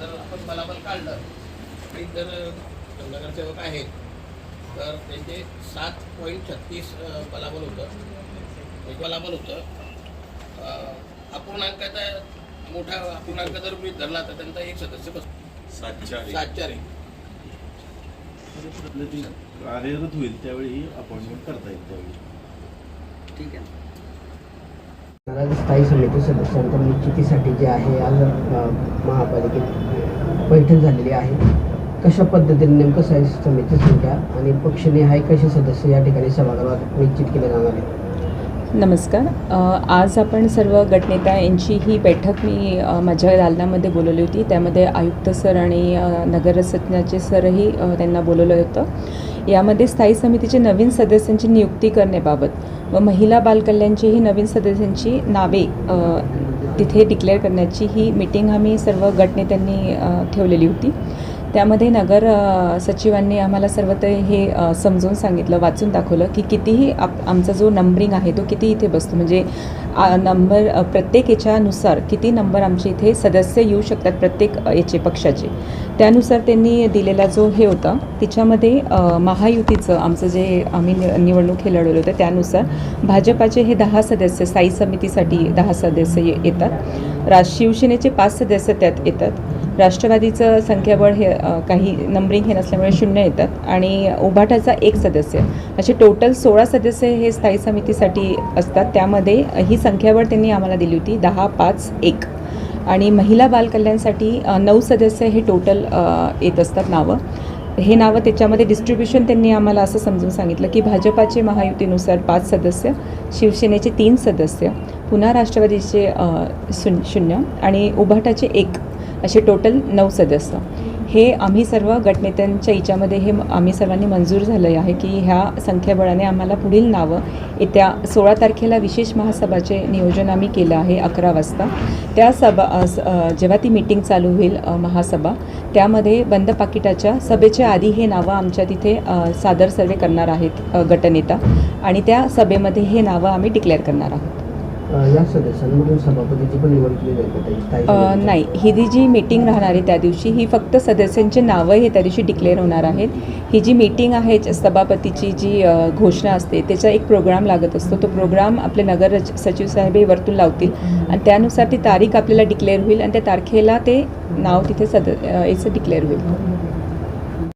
जर आपण बलाबल काढलं. आणि जर नगरसेवक तर त्यांचे सात पॉईंट छत्तीस बलाबल होतं. एक बलाबल होतं. अपूर्णांकाचा मोठा अपूर्णांक जर मी धरला तर त्यांचा एक सदस्य बसतो सात चार कार्यरत होईल त्यावेळी अपॉइंटमेंट करता येईल त्यावेळी. ठीक आहे. स्थायी समिती सदस्यांच्या निश्चितीसाठी जे आहे आज महापालिकेत बैठक झालेली आहे. कशा पद्धतीने नेमकं स्थायी समिती संख्या आणि आहे कसे सदस्य या ठिकाणी सभागृहात निश्चित केले जाणार आहे नमस्कार. आज आपण सर्व गटनेता यांची ही बैठक मी माझ्या दालनामध्ये बोलवली होती. त्यामध्ये आयुक्त सर आणि नगरसज्ञाचे सरही त्यांना बोलवलं होतं. यामध्ये स्थायी समितीचे नवीन सदस्यांची नियुक्ती करण्याबाबत व महिला बालकल्याणचीही नवीन सदस्यांची नावे तिथे डिक्लेअर करण्याची ही मीटिंग आम्ही सर्व गटनेत्यांनी ठेवलेली होती. त्यामध्ये नगर सचिवांनी आम्हाला सर्व ते हे समजून सांगितलं वाचून दाखवलं की कितीही आप आमचा जो नंबरिंग आहे तो किती इथे बसतो. म्हणजे नंबर प्रत्येक याच्यानुसार किती नंबर आमचे इथे सदस्य येऊ शकतात प्रत्येक याचे पक्षाचे. त्यानुसार त्यांनी दिलेला जो हे होता तिच्यामध्ये महायुतीचं आमचं जे आम्ही नि- निवडणूक हे लढवलं होतं त्यानुसार भाजपाचे हे दहा सदस्य स्थायी समितीसाठी दहा सदस्य येतात. राज शिवसेनेचे पाच सदस्य त्यात येतात. राष्ट्रवादीचं संख्याबळ हे काही नंबरिंग हे नसल्यामुळे शून्य येतात. आणि उभाटाचा एक सदस्य असे टोटल सोळा सदस्य हे स्थायी समितीसाठी असतात. त्यामध्ये ही संख्याबळ त्यांनी आम्हाला दिली होती दहा पाच एक. आणि महिला बालकल्याणसाठी नऊ सदस्य हे टोटल येत असतात नावं. हे नावं त्याच्यामध्ये डिस्ट्रीब्युशन त्यांनी आम्हाला असं समजून सांगितलं की भाजपाचे महायुतीनुसार पाच सदस्य शिवसेनेचे तीन सदस्य पुन्हा राष्ट्रवादीचे शून शून्य आणि उभाटाचे एक. असे टोटल नऊ सदस्य हे आम्ही सर्व गटनेत्यांच्या याच्यामध्ये हे आम्ही सर्वांनी मंजूर झालं आहे की ह्या संख्याबळाने आम्हाला पुढील नावं येत्या सोळा तारखेला विशेष महासभाचे नियोजन आम्ही केलं आहे अकरा वाजता. त्या सभा स- जेव्हा ती मीटिंग चालू होईल महासभा त्यामध्ये बंद पाकिटाच्या सभेच्या आधी हे नावं आमच्या तिथे सादर सर्वे करणार आहेत गटनेता. आणि त्या सभेमध्ये हे नावं आम्ही डिक्लेअर करणार आहोत. या सदस्यांमधून सभापतीची पण निवड केली जाईल का ताई? स्थायी अ, समितीच्या? नाही ही जी जी मीटिंग राहणार आहे त्या दिवशी ही फक्त सदस्यांचे नावं हे त्या दिवशी डिक्लेअर होणार आहेत ही जी मीटिंग आहे सभापतीची जी घोषणा असते त्याचा एक प्रोग्राम लागत असतो तो प्रोग्राम आपले नगर रच- सचिव साहेब हे वरतून लावतील आणि त्यानुसार ती तारीख आपल्याला डिक्लेअर होईल आणि त्या तारखेला ते नाव तिथे सद याचं डिक्लेअर होईल